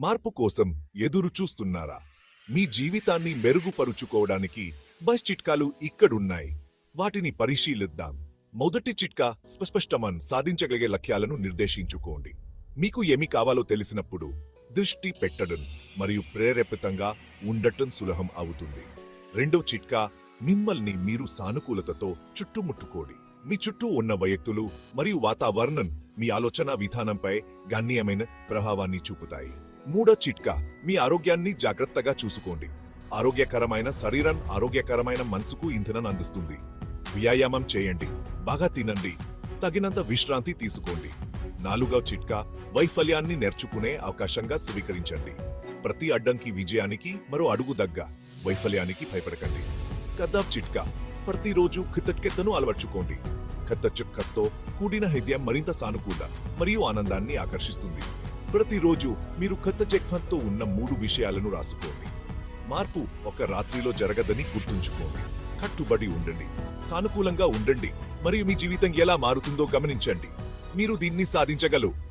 మార్పు కోసం ఎదురు చూస్తున్నారా? మీ జీవితాన్ని మెరుగుపరుచుకోవడానికి బస్ చిట్కాలు ఇక్కడున్నాయి. వాటిని పరిశీలిద్దాం. మొదటి చిట్కా స్పష్టమన్ సాధించగలిగే లక్ష్యాలను నిర్దేశించుకోండి. మీకు ఏమి కావాలో తెలిసినప్పుడు దృష్టి పెట్టడం మరియు ప్రేరేపితంగా ఉండటం సులభం అవుతుంది. రెండో చిట్కా మిమ్మల్ని మీరు సానుకూలతతో చుట్టుముట్టుకోండి. మీ చుట్టూ ఉన్న వ్యక్తులు మరియు వాతావరణం మీ ఆలోచన విధానంపై గణనీయమైన ప్రభావాన్ని చూపుతాయి. మూడో చిట్కా. మీ ఆరోగ్యాన్ని జాగ్రత్తగా చూసుకోండి. ఆరోగ్యకరమైన శరీరం ఆరోగ్యకరమైన మనసుకు ఇంధనం అందిస్తుంది. వ్యాయామం చేయండి. బాగా తినండి. తగినంత విశ్రాంతి తీసుకోండి. నాలుగో చిట్కా వైఫల్యాన్ని నేర్చుకునే అవకాశంగా స్వీకరించండి. ప్రతి అడ్డంకి విజయానికి మరో అడుగు దగ్గ. వైఫల్యానికి భయపడకండి. కదాబ్ చిట్కా ప్రతిరోజు కృతజ్ఞతను అలవర్చుకోండి. కృతజ్ఞతతో కూడిన హృదయం మరింత సానుకూల మరియు ఆనందాన్ని ఆకర్షిస్తుంది. ప్రతిరోజు మీరు కృతజ్ఞతతో ఉన్న మూడు విషయాలను రాసుకోండి. మార్పు ఒక రాత్రిలో జరగదని గుర్తుంచుకోండి. కట్టుబడి ఉండండి. సానుకూలంగా ఉండండి. మరియు మీ జీవితం ఎలా మారుతుందో గమనించండి. మీరు దీన్ని సాధించగలరు.